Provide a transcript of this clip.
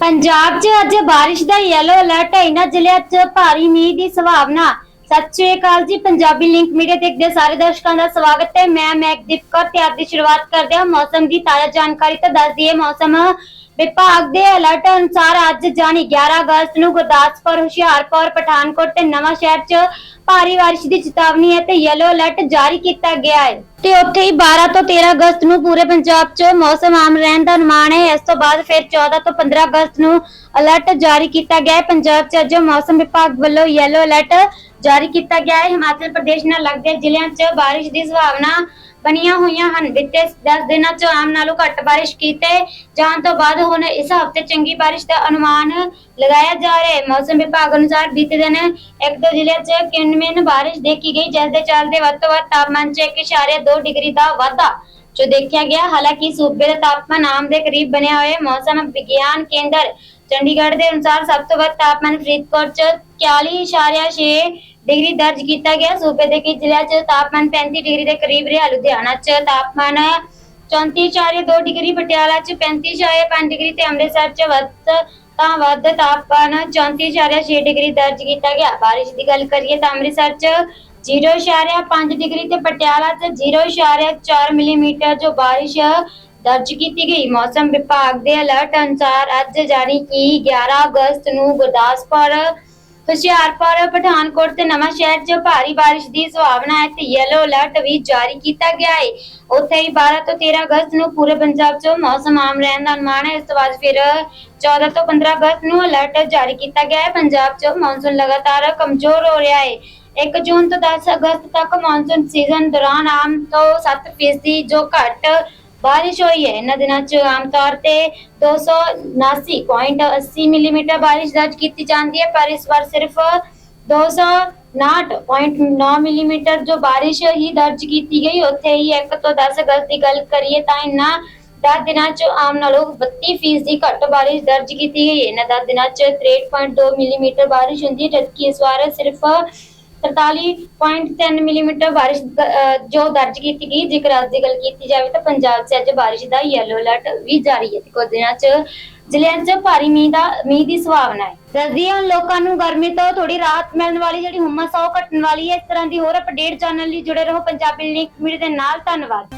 ਪੰਜਾਬ 'ਚ ਅੱਜ ਬਾਰਿਸ਼ ਦਾ ਯੈਲੋ ਅਲਰਟ ਹੈ। ਇਹਨਾਂ ਜ਼ਿਲ੍ਹਿਆਂ 'ਚ ਭਾਰੀ ਮੀਂਹ ਦੀ ਸੰਭਾਵਨਾ। ਸਤਿ ਸ਼੍ਰੀ ਅਕਾਲ ਜੀ, ਪੰਜਾਬੀ ਲਿੰਕ ਮੀਡੀਆ ਦੇਖਦੇ ਸਾਰੇ ਦਰਸ਼ਕਾਂ ਦਾ ਸਵਾਗਤ ਹੈ। ਮੈਂ ਮੈਕਦੀਪ ਕੌਰ ਤੇ ਅੱਜ ਦੀ ਸ਼ੁਰੂਆਤ ਕਰਦੇ ਹਾਂ। ਮੌਸਮ ਦੀ ਤਾਜ਼ਾ ਜਾਣਕਾਰੀ ਤਾਂ ਦੱਸ ਦਈਏ, ਮੌਸਮ ਵਿਭਾਗ ਦੇ ਅਲਰਟ ਅਨੁਸਾਰ ਅੱਜ ਜਾਨੀ 11 ਅਗਸਤ ਨੂੰ ਗੁਰਦਾਸਪੁਰ, ਹੁਸ਼ਿਆਰਪੁਰ, ਪਠਾਨਕੋਟ ਤੇ ਨਵਾਂ ਸ਼ਹਿਰ 'ਚ ਭਾਰੀ ਬਾਰਿਸ਼ ਦੀ ਚੇਤਾਵਨੀ ਹੈ ਤੇ ਯੈਲੋ ਅਲਰਟ ਜਾਰੀ ਕੀਤਾ ਗਿਆ ਹੈ। ਤੇ ਉੱਥੇ ਹੀ 12 ਤੋਂ 13 ਅਗਸਤ ਨੂੰ ਪੂਰੇ ਪੰਜਾਬ 'ਚ ਮੌਸਮ ਆਮ ਰਹਿਣ ਦਾ ਅਨੁਮਾਨ ਹੈ। ਇਸ ਤੋਂ ਬਾਅਦ ਫਿਰ 14 ਤੋਂ 15 ਅਗਸਤ ਨੂੰ ਅਲਰਟ ਜਾਰੀ ਕੀਤਾ ਗਿਆ ਹੈ। ਪੰਜਾਬ 'ਚ ਅੱਜ ਮੌਸਮ ਵਿਭਾਗ ਵੱਲੋਂ ਯੈਲੋ ਅਲਰਟ ਜਾਰੀ ਕੀਤਾ ਗਿਆ ਹੈ। ਹਿਮਾਚਲ ਪ੍ਰਦੇਸ਼ ਨਾਲ ਲੱਗਦੇ ਜ਼ਿਲ੍ਹਿਆਂ 'ਚ ਬਾਰਿਸ਼ ਦੀ ਸੰਭਾਵਨਾ ਬਣੀਆਂ ਹੋਈਆਂ ਹਨ। ਬੀਤੇ 10 ਦਿਨਾਂ 'ਚ ਆਮ ਨਾਲੋਂ ਘੱਟ ਬਾਰਿਸ਼ ਕੀਤੇ ਜਾਣ ਤੋਂ ਬਾਅਦ ਹੁਣ ਇਸ ਹਫ਼ਤੇ ਚੰਗੀ ਬਾਰਿਸ਼ ਦਾ ਅਨੁਮਾਨ ਲਗਾਇਆ ਜਾ ਰਿਹਾ ਹੈ। ਮੌਸਮ ਵਿਭਾਗ ਅਨੁਸਾਰ ਬੀਤੇ ਦਿਨ ਇੱਕ ਦੋ ਜ਼ਿਲ੍ਹਿਆਂ 'ਚ ਕਿੰਨਵੇਂ ਬਾਰਿਸ਼ ਦੇਖੀ ਗਈ, ਜਿਸ ਦੇ ਚੱਲਦੇ ਵੱਧ ਤੋਂ ਵੱਧ ਤਾਪਮਾਨ 'ਚ 1.2 ਡਿਗਰੀ ਦਾ ਵਾਧਾ ਜੋ ਦੇਖਿਆ ਗਿਆ। ਹਾਲਾਂਕਿ ਸੂਬੇ ਦਾ ਤਾਪਮਾਨ ਆਮ ਦੇ ਕਰੀਬ ਬਣਿਆ ਹੋਇਆ ਹੈ। ਮੌਸਮ ਵਿਗਿਆਨ ਕੇਂਦਰ ਚੰਡੀਗੜ੍ਹ ਦੇ ਅਨੁਸਾਰ ਸਭ ਤੋਂ ਵੱਧ ਤਾਪਮਾਨ ਫਰੀਦਕੋਟ 'ਚ 40.6 ਡਿਗਰੀ ਦਰਜ ਕੀਤਾ ਗਿਆ। ਸੂਬੇ ਦੇ ਕਈ ਜ਼ਿਲ੍ਹਿਆਂ 'ਚ ਤਾਪਮਾਨ 35 ਡਿਗਰੀ ਦੇ ਕਰੀਬ ਰਿਹਾ। ਲੁਧਿਆਣਾ 'ਚ ਤਾਪਮਾਨ 34.2 ਡਿਗਰੀ, ਪਟਿਆਲਾ 'ਚ 35.5 ਡਿਗਰੀ ਤੇ ਅੰਮ੍ਰਿਤਸਰ 'ਚ ਵੱਧ ਤਾਂ ਵੱਧ ਤਾਪਮਾਨ 34.6 ਡਿਗਰੀ ਦਰਜ ਕੀਤਾ ਗਿਆ। ਬਾਰਿਸ਼ ਦੀ ਗੱਲ ਕਰੀਏ ਤਾਂ ਅੰਮ੍ਰਿਤਸਰ 'ਚ 0.5 ਡਿਗਰੀ ਤੇ ਪਟਿਆਲਾ 'ਚ 0.4 ਮਿਲੀਮੀਟਰ ਜੋ ਬਾਰਿਸ਼ ਦਰਜ ਕੀਤੀ ਗਈ। ਮੌਸਮ ਵਿਭਾਗ ਦੇ ਅਲਰਟ ਅਨੁਸਾਰ ਅੱਜ ਜਾਰੀ ਕਿ 11 ਅਗਸਤ ਨੂੰ ਗੁਰਦਾਸਪੁਰ ਹੁਸ਼ਿਆਰਪੁਰ, ਪਠਾਨਕੋਟ ਤੇ ਨਵਾਂ ਸ਼ਹਿਰ 'ਚ ਭਾਰੀ ਬਾਰਿਸ਼ ਦੀ ਸੰਭਾਵਨਾ ਹੈ। ਤੇ ਯੈਲੋ ਅਲਰਟ ਵੀ ਜਾਰੀ ਕੀਤਾ ਗਿਆ ਹੈ ਉੱਥੇ ਹੀ 12 ਤੋਂ 13 ਅਗਸਤ ਨੂੰ ਪੂਰੇ ਪੰਜਾਬ 'ਚ ਮੌਸਮ ਆਮ ਰਹਿਣ ਦਾ ਅਨੁਮਾਨ ਹੈ। ਇਸ ਤੋਂ ਬਾਅਦ ਫਿਰ 14 ਤੋਂ 15 ਅਗਸਤ ਨੂੰ ਅਲਰਟ ਜਾਰੀ ਕੀਤਾ ਗਿਆ ਹੈ। ਪੰਜਾਬ 'ਚ ਮੌਨਸੂਨ ਲਗਾਤਾਰ ਕਮਜ਼ੋਰ ਹੋ ਰਿਹਾ ਹੈ 1 ਜੂਨ ਤੋਂ 10 ਅਗਸਤ ਤੱਕ ਮੌਨਸੂਨ ਸੀਜ਼ਨ ਦੌਰਾਨ ਆਮ ਤੋਂ 7% ਜੋ ਘੱਟ ਬਾਰਿਸ਼ ਹੋਈ ਹੈ। ਇਹਨਾਂ ਦਿਨਾਂ 'ਚ ਆਮ ਤੌਰ ਤੇ 279.80 ਮਿਲੀਮੀਟਰ ਬਾਰਿਸ਼ ਦਰਜ ਕੀਤੀ ਜਾਂਦੀ ਹੈ, ਪਰ ਇਸ ਵਾਰ ਸਿਰਫ 259.9 ਮਿਲੀਮੀਟਰ ਜੋ ਬਾਰਿਸ਼ ਹੀ ਦਰਜ ਕੀਤੀ ਗਈ, ਉੱਥੇ ਹੀ 1 ਤੋਂ 10 ਅਗਸਤ ਦੀ ਗੱਲ ਕਰੀਏ ਤਾਂ ਇਹਨਾਂ 10 ਦਿਨਾਂ 'ਚ ਆਮ ਨਾਲੋਂ 32% ਦੀ ਘੱਟ ਬਾਰਿਸ਼ ਦਰਜ ਕੀਤੀ ਗਈ ਹੈ। ਇਹਨਾਂ 10 ਦਿਨਾਂ 'ਚ 63.2 ਮਿਲੀਮੀਟਰ ਬਾਰਿਸ਼ ਹੁੰਦੀ ਹੈ, ਜਦਕਿ ਇਸ ਵਾਰ ਸਿਰਫ 43.3 ਮਿਲੀਮੀਟਰ ਬਾਰਿਸ਼ ਦ- ਜੋ ਦਰਜ ਕੀਤੀ ਗਈ, ਜੇਕਰ ਅੱਜ ਦੀ ਗੱਲ ਕੀਤੀ ਜਾਵੇ ਤਾਂ ਪੰਜਾਬ 'ਚ ਅੱਜ ਬਾਰਿਸ਼ ਦਾ ਯੈਲੋ ਅਲਰਟ ਵੀ ਜਾਰੀ ਹੈ। ਤੇ ਕੁਝ ਦਿਨਾਂ 'ਚ ਜ਼ਿਲ੍ਹਿਆਂ 'ਚ ਭਾਰੀ ਮੀਂਹ ਦਾ, ਮੀਂਹ ਦੀ ਸੰਭਾਵਨਾ ਹੈ। ਦੱਸਦੀ ਹਾਂ ਲੋਕਾਂ ਨੂੰ ਗਰਮੀ ਤੋਂ ਥੋੜੀ ਰਾਹਤ ਮਿਲਣ ਵਾਲੀ ਜਿਹੜੀ ਹੁਮਸ ਆ, ਉਹ ਘਟਣ ਵਾਲੀ ਹੈ। ਇਸ ਤਰ੍ਹਾਂ ਦੀ ਹੋਰ ਅਪਡੇਟ ਜਾਣਨ ਲਈ ਜੁੜੇ ਰਹੋ। ਪੰਜਾਬੀ ਲਿੰਕ ਮੀਡੀਆ ਦੇ ਨਾਲ। ਧੰਨਵਾਦ।